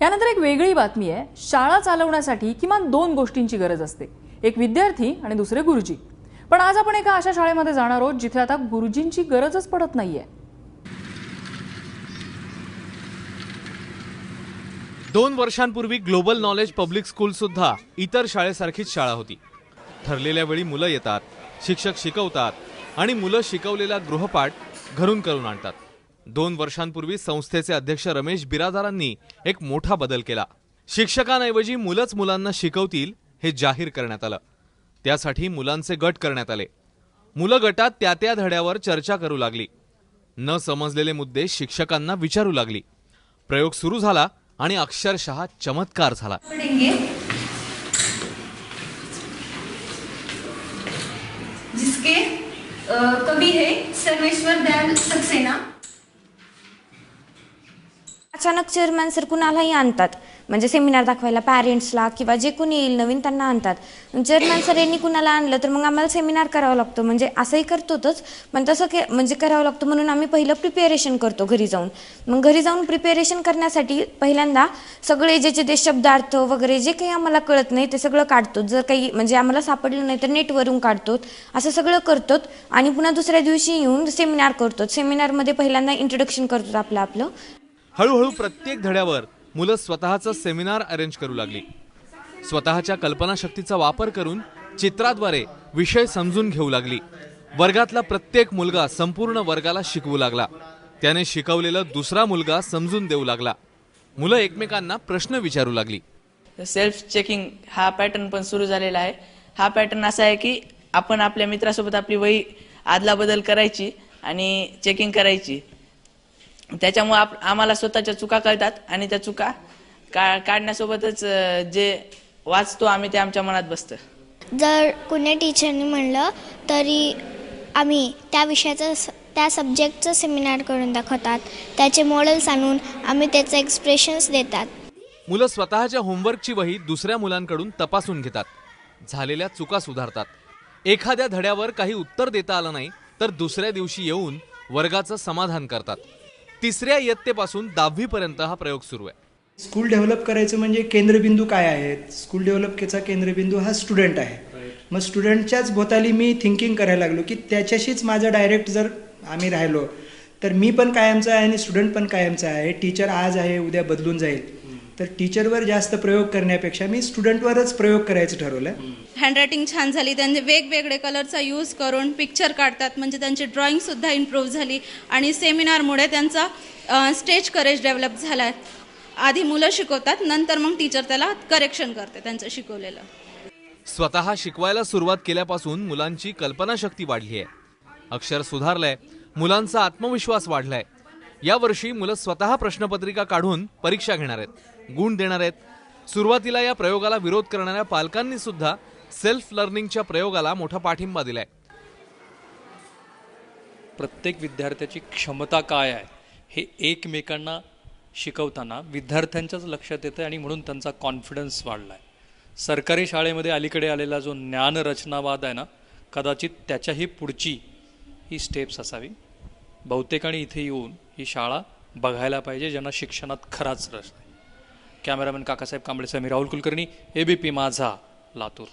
यानंतर एक वेगळी बातमी आहे. शाळा चालवण्यासाठी किमान दोन गोष्टींची गरज असते. एक विद्यार्थी आणि दुसरे गुरुजी. पण आज आपण एका अशा शाळेमध्ये जाणार आहोत जिथे आता गुरुजींची गरजच पडत नाहीये. दोन वर्षांपूर्वी ग्लोबल नॉलेज पब्लिक स्कूल सुद्धा इतर शाळेसारखीच शाळा होती. ठरलेल्या वेळी मुलं येतात शिक्षक शिकवतात आणि मुलं शिकवलेला गृहपाठ घरून करून आणतात. दोन वर्षांपूर्वी संस्थेचे अध्यक्ष रमेश बिरादारांनी एक मोठा बदल केला. शिक्षकांऐवजी मुलंच मुलांना शिकवतील हे जाहीर करण्यात आलं. त्यासाठी मुलांचे गट करण्यात आले. मुलं गटात त्या त्या धड्यावर चर्चा करू लागली. न समजलेले मुद्दे शिक्षकांना विचारू लागली. प्रयोग सुरू झाला आणि अक्षरशः चमत्कार झाला. जिसके अ, है सर्वेश्वर दयाल सक्सेना अचानक चेअरमॅन सर कुणालाही आणतात. म्हणजे सेमिनार दाखवायला पॅरेंट्सला किंवा जे कोणी येईल नवीन त्यांना आणतात. चेअरमॅन सर यांनी कुणाला आणलं तर मग आम्हाला सेमिनार करावं लागतो. म्हणजे असंही करतोच पण तसं के म्हणजे करावं लागतं म्हणून आम्ही पहिलं प्रिपेरेशन करतो घरी जाऊन. मग घरी जाऊन प्रिपेरेशन करण्यासाठी पहिल्यांदा सगळे जे जे ते शब्दार्थ वगैरे जे काही आम्हाला कळत नाही ते सगळं काढतो. जर काही म्हणजे आम्हाला सापडलं नाही तर नेटवरून काढतो असं सगळं करतो आणि पुन्हा दुसऱ्या दिवशी येऊन सेमिनार करतो सेमिनारमध्ये पहिल्यांदा इंट्रोडक्शन करतो आपलं आपलं. हळूहळू प्रत्येक धड्यावर मुलं स्वतःचं सेमिनार अरेंज करू लागली. स्वतःच्या कल्पनाशक्तीचा वापर करून चित्राद्वारे विषय समजून घेऊ लागली. वर्गातला प्रत्येक मुलगा संपूर्ण वर्गाला शिकवू लागला. त्याने शिकवलेलं दुसरा मुलगा समजून देऊ लागला. मुलं एकमेकांना प्रश्न विचारू लागली. सेल्फ चेकिंग हा पॅटर्न पण सुरू झालेला आहे. हा पॅटर्न असा आहे की आपण आपल्या मित्रासोबत आपली वही आदलाबदल करायची आणि चेकिंग करायची. त्याच्यामुळे आप आम्हाला स्वतःच्या चुका कळतात आणि त्या चुका का काढण्यासोबतच जे वाचतो आम्ही ते आमच्या मनात बसतं. जर कुणी टीचरनी म्हणलं तरी आम्ही त्या विषयाचं स- त्या सब्जेक्टचं सेमिनार करून दाखवतात. त्याचे मॉडेल्स आणून आम्ही त्याचे एक्सप्रेशन्स देतात. मुलं स्वतःच्या होमवर्कची वही दुसऱ्या मुलांकडून तपासून घेतात. झालेल्या चुका सुधारतात. एखाद्या धड्यावर काही उत्तर देता आलं नाही तर दुसऱ्या दिवशी येऊन वर्गाचं समाधान करतात. तिसऱ्या इयत्तेपासून दहावीपर्यंत हा प्रयोग सुरू आहे. स्कूल डेव्हलप करायचं म्हणजे केंद्रबिंदू काय आहेत? स्कूल डेव्हलपचा केंद्रबिंदू हा स्टुडंट आहे. मग स्टुडंटच्याच भोवताली मी थिंकिंग करायला लागलो की त्याच्याशीच माझं डायरेक्ट जर आम्ही राहिलो तर मी पण कायमचा आहे आणि स्टुडंट पण कायमचा आहे. टीचर आज आहे उद्या बदलून जाईल. तर टीचरवर जास्त प्रयोग करण्यापेक्षा मी स्टुडंटवरच प्रयोग करायचं ठरवलं. हँडरायटिंग छान झाली. त्यांनी वेगवेगळे कलरचा यूज करून पिक्चर काढतात. म्हणजे त्यांची ड्रॉइंगसुद्धा इम्प्रूव्ह झाली. आणि सेमिनारमुळे त्यांचा स्टेज करेज डेव्हलप झाला. आहे आधी मुलं शिकवतात. नंतर मग टीचर त्याला करेक्शन करते त्यांचं शिकवलेलं. स्वतः शिकवायला सुरुवात केल्यापासून मुलांची कल्पनाशक्ती वाढली आहे. अक्षर सुधारलंय. मुलांचा आत्मविश्वास वाढलाय. यावर्षी मुलं स्वतः प्रश्नपत्रिका काढून परीक्षा घेणार आहेत. गुण देणार आहेत. सुरुवातीला या प्रयोगाला विरोध करणाऱ्या पालकांनी सुद्धा सेल्फ लर्निंगच्या प्रयोगाला मोठा पाठिंबा दिलाय. प्रत्येक विद्यार्थ्याची क्षमता काय आहे हे एकमेकांना शिकवताना विद्यार्थ्यांच्याच लक्षात येतं आणि म्हणून त्यांचा कॉन्फिडन्स वाढला आहे सरकारी शाळेमध्ये अलीकडे आलेला जो ज्ञानरचनावाद आहे ना कदाचित त्याच्याही पुढची ही स्टेप्स असावी. बहुतेकांनी इथे येऊन ही शाळा बघायला पाहिजे ज्यांना शिक्षणात खराच रस नाही. कॅमेरामॅन काकासाहेब कांबळे मी राहुल कुलकर्णी एबीपी माझा लातूर.